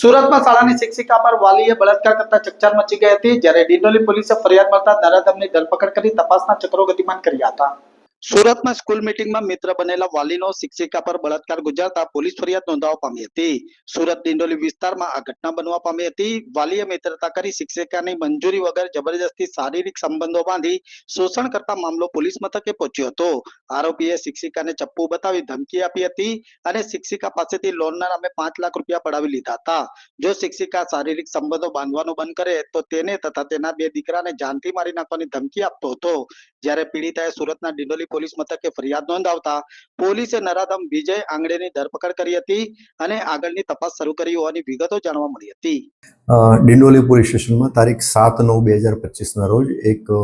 સુરતમાં શાળાની શિક્ષિકા પર વાલીએ બળાત્કાર કરતા ચકચાર મચી ગઈ હતી. જ્યારે ડિંડોલી પોલીસે ફરિયાદ મળતા નરાધમની ધરપકડ કરી તપાસના ચક્રો ગતિમાન કર્યા હતા. સુરતમાં સ્કૂલ મીટિંગમાં મિત્ર બનેલા વાલીનો શિક્ષિકા પર બળાત્કાર ગુજારતા પોલીસ ફરિયાદ નોંધાવવા પામી હતી. સુરત દિંડોલી વિસ્તારમાં આ ઘટના બનવા પામી હતી. વાલીએ મિત્રતા કરી શિક્ષિકાની મંજૂરી વગર જબરજસ્તી શારીરિક સંબંધો બાંધી શોષણ કરતા મામલો પોલીસ મથકે પહોંચ્યો હતો. આરોપીએ શિક્ષિકાને ચપ્પુ બતાવી ધમકી આપી હતી અને શિક્ષિકા પાસેથી લોનના નામે પાંચ લાખ રૂપિયા પડાવી લીધા હતા. જો શિક્ષિકા શારીરિક સંબંધો બાંધવાનું બંધ કરે તો તેને તથા તેના બે દીકરાને જાનથી મારી નાખવાની ધમકી આપતો હતો. જ્યારે પીડિતાએ સુરતના ડિંડોલી પોલીસ મથકે ફરિયાદ નોંધાવતા પોલીસે નરાધમ વિજય આંગડેની ધરપકડ કરી હતી અને આગળની તપાસ શરૂ કરી હોવાની વિગતો જાણવા મળી હતી. ડિંડોલી પોલીસ સ્ટેશનમાં તારીખ સાત નવ બે હજાર પચીસના રોજ એક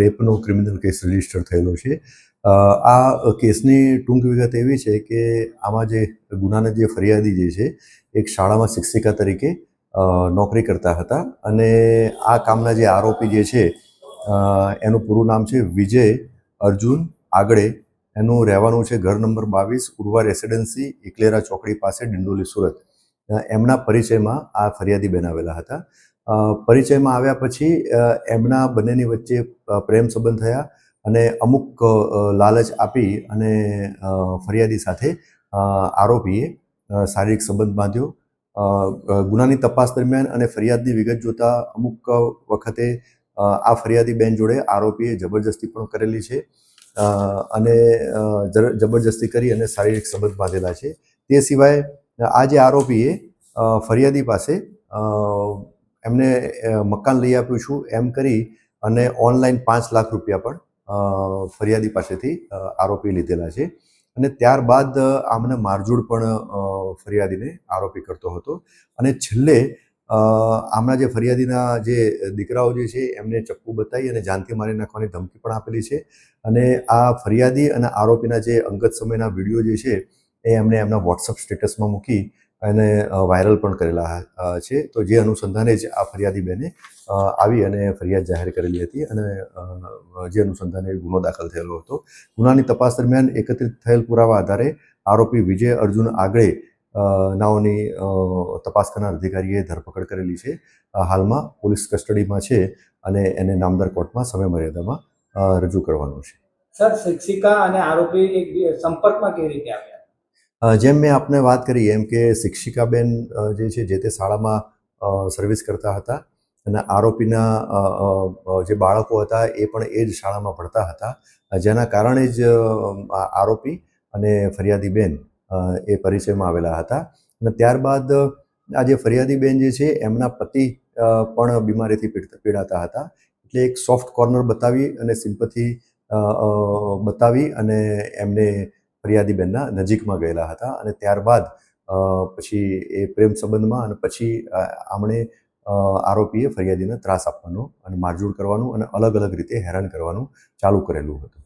રેપનો ક્રિમિનલ કેસ રજિસ્ટર થયેલો છે. આ કેસની ટૂંક વિગત એવી છે કે આમાં જે ગુનાના જે ફરિયાદી જે છે, એક શાળામાં શિક્ષિકા તરીકે નોકરી કરતા હતા અને આ કામના જે આરોપી જે છે એનું પૂરું નામ છે વિજય અર્જુન આગળે એનું રહેવાનું છે ઘર નંબર બાવીસ ઉર્વા રેસિડેન્સી એકલેરા ચોકડી પાસે ડિંડોલી, સુરત. એમના પરિચયમાં આ ફરિયાદી બેન આવેલા હતા પરિચયમાં આવ્યા પછી એમના બંનેની વચ્ચે પ્રેમ સંબંધ થયા અને અમુક લાલચ આપી અને ફરિયાદી સાથે આરોપીએ શારીરિક સંબંધ બાંધ્યો. ગુનાની તપાસ દરમિયાન અને ફરિયાદની વિગત જોતા અમુક વખતે આ ફરિયાદી બેન જોડે આરોપીએ જબરજસ્તી પણ કરેલી છે. અને જબરજસ્તી કરી અને શારીરિક સંબંધ બાંધેલા છે. તે સિવાય આ જે આરોપીએ ફરિયાદી પાસે એમને મકાન લઈ આપ્યું છું એમ કરી અને ઓનલાઈન પાંચ લાખ રૂપિયા પણ ફરિયાદી પાસેથી આરોપી લીધેલા છે. અને ત્યારબાદ આમને મારઝૂડ પણ ફરિયાદીને આરોપી કરતો હતો. અને છેલ્લે આમના જે ફરિયાદીના જે દીકરાઓ જે છે, એમને ચપ્પુ બતાવી અને જાનથી મારી નાખવાની ધમકી પણ આપેલી છે. અને આ ફરિયાદી અને આરોપીના જે અંગત સમયના વીડિયો જે છે, એ એમણે એમના વોટ્સઅપ સ્ટેટસમાં મૂકી અને વાયરલ પણ કરેલા છે. તો જે અનુસંધાને જ આ ફરિયાદી બેને આવી અને ફરિયાદ જાહેર કરેલી હતી અને જે અનુસંધાને ગુનો દાખલ થયેલો હતો. ગુનાની તપાસ દરમિયાન એકત્રિત થયેલ પુરાવા આધારે આરોપી વિજય અર્જુન આગળે નાઓની તપાસ કરનાર અધિકારીએ ધરપકડ કરેલી છે. હાલમાં પોલીસ કસ્ટડીમાં છે અને એને નામદાર કોર્ટમાં સમય મર્યાદામાં રજૂ કરવાનું છે. સર શિક્ષિકા અને આરોપી એક સંપર્કમાં કેવી રીતે આવ્યા? જેમ મેં આપને વાત કરી એમ કે શિક્ષિકાબેન જે છે જે તે શાળામાં સર્વિસ કરતા હતા અને આરોપીના જે બાળકો હતા એ પણ એ જ શાળામાં ભણતા હતા. જેના કારણે જ આરોપી અને ફરિયાદી બેન એ પરિચયમાં આવેલા હતા. અને ત્યારબાદ આ જે ફરિયાદી બેન જે છે, એમના પતિ પણ બીમારીથી પીડ- પીડાતા હતા. એટલે એક સોફ્ટ કોર્નર બતાવી અને સિમ્પથી બતાવી અને એમને ફરિયાદી બેનના નજીકમાં ગયેલા હતા. અને ત્યારબાદ પછી એ પ્રેમ સંબંધમાં અને પછી આમણે આરોપીએ ફરિયાદીને ત્રાસ આપવાનો અને મારઝૂડ કરવાનું અને અલગ અલગ રીતે હેરાન કરવાનું ચાલુ કરેલું હતું.